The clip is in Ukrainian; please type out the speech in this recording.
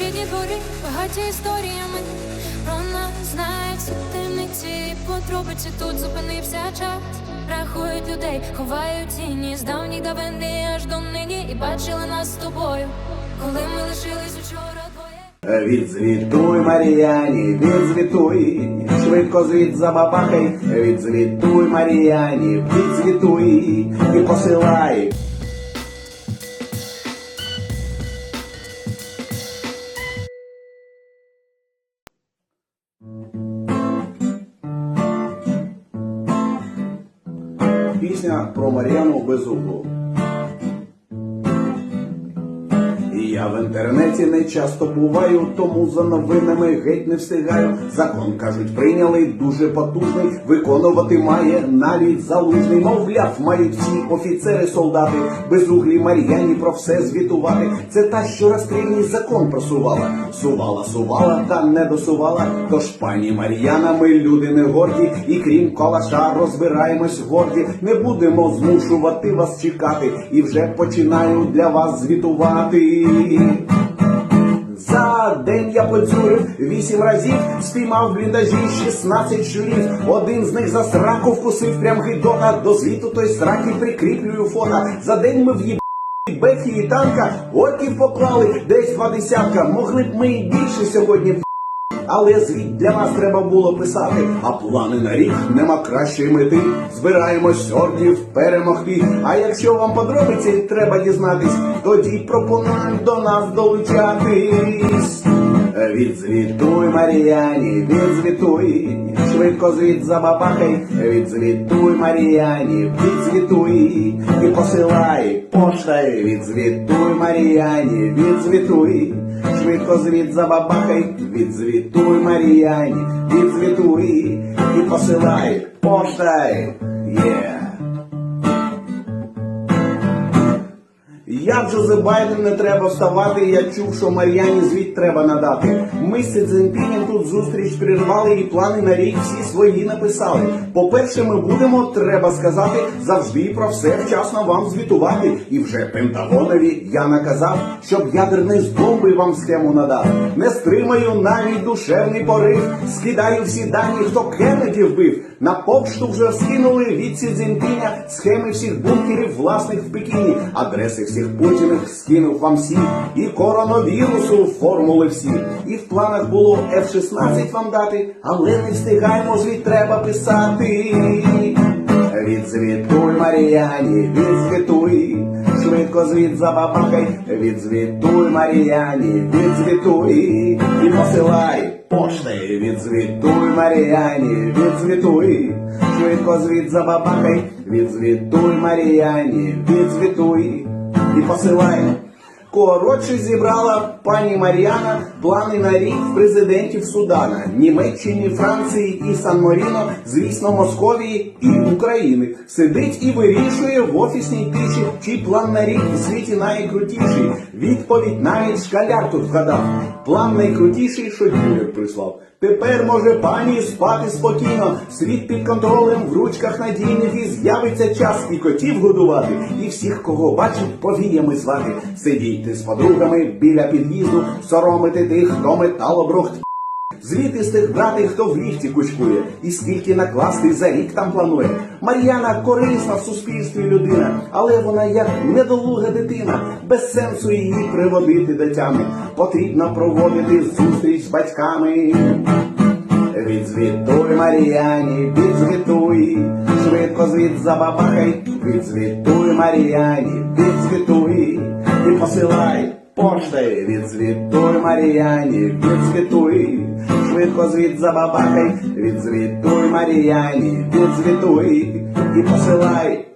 Рідні двори, багаті історіями. Про нас знають всі темниці і подробиці. Тут зупинився час. Рахують людей, ховають тіні з давніх давини аж до нині. І бачили нас з тобою, коли ми лишились учора двоє. Відзвітуй, Маріані, відзвітуй, швидко звіт забабахай, відзвітуй, Маріані, відзвітуй і посилай. Пісня про Мар'яну Безуглу. Я в інтернеті не часто буваю, тому за новинами геть не встигаю. Закон кажуть, прийняли дуже потужний, виконувати має навіть залужний. Мовляв, мають всі офіцери, солдати, безуглі Мар'яні про все звітувати. Це та, що розстрільний закон просувала, сувала, сувала та не досувала. Тож пані Мар'яна, ми люди не горді, і крім калаша розбираємось горді. Не будемо змушувати вас чекати, і вже починаю для вас звітувати. За день я подзюрив вісім разів, спіймав бліндажі 16 щурів. Один з них за сраку вкусив прям гидона. До звіту той сраки прикріплюю фона. За день ми в'їб... Бекі і танка, орків поклали десь два десятка. Могли б ми і більше сьогодні. Але звіт для вас треба було писати. А плани на рік нема кращої мети. Збираємось орків перемогти. А якщо вам подробиці треба дізнатись, тоді пропонуємо до нас долучатись. Відзвітуй, Маріані, відзвітуй, швидко звіт забабахай, відзвітуй, Маріані, відзвітуй. І посилай поштою, відзвітуй, Маріані, відзвітуй, швидко звіт забабахай, відзвітуй, Маріані, відзвітуй. І посилай поштою. Yeah. Я Джозеф Байден не треба вставати. Я чув, що Мар'яні звіт треба надати. Ми з Си тут зустріч прервали і плани на рік всі свої написали. По-перше, ми будемо, треба сказати, завжди про все вчасно вам звітувати. І вже Пентагонові я наказав, щоб ядерний з бомби вам схему надав. Не стримаю навіть душевний порив. Скидаю всі дані, хто Кеннеді вбив. На пошту вже скинули від Сі Цзіньпіня схеми всіх бункерів власних в Пекіні, адреси всіх путіних скинув вам всі, і коронавірусу формули всі. І в планах було F-16 вам дати, але не встигаємо звіт треба писати. Відзвітуй, Маріані, відзвітуй, швидко звіт забабахай, відзвітуй, Маріані, відзвітуй і посилай поштою, відзвітуй, Маріані, відзвітуй, швидко звіт забабахай, відзвітуй, Маріані, відзвітуй і посилай. Коротше зібрала пані Мар'яна плани на рік президентів Судана, Німеччини, Франції і Сан-Маріно, звісно, Московії і України. Сидить і вирішує в офісній тиші, чий план на рік в світі найкрутіший. Відповідь навіть шкаляр тут вгадав. План найкрутіший, що ділер прислав. Тепер може пані спати спокійно, світ під контролем в ручках надійних і з'явиться час і котів годувати, і всіх, кого бачить, повіями звати. Сидійте з подругами біля під'їзду, соромити тих, хто металобрухт. Звідти з тих брати, хто в ліфті кучкує, і скільки накласти за рік там планує. Мар'яна корисна в суспільстві людина, але вона як недолуга дитина, без сенсу її приводити до тями. Потрібно проводити зустріч з батьками. Відзвітуй, Мар'яні, відзвітуй, швидко звіт забабахай, відзвітуй, Мар'яні, відзвітуй. І посилай поштою, відзвітуй, Мар'яні, відзвітуй, швидко звіт забабахай, відзвітуй, Мар'яні, відзвітуй. І посилай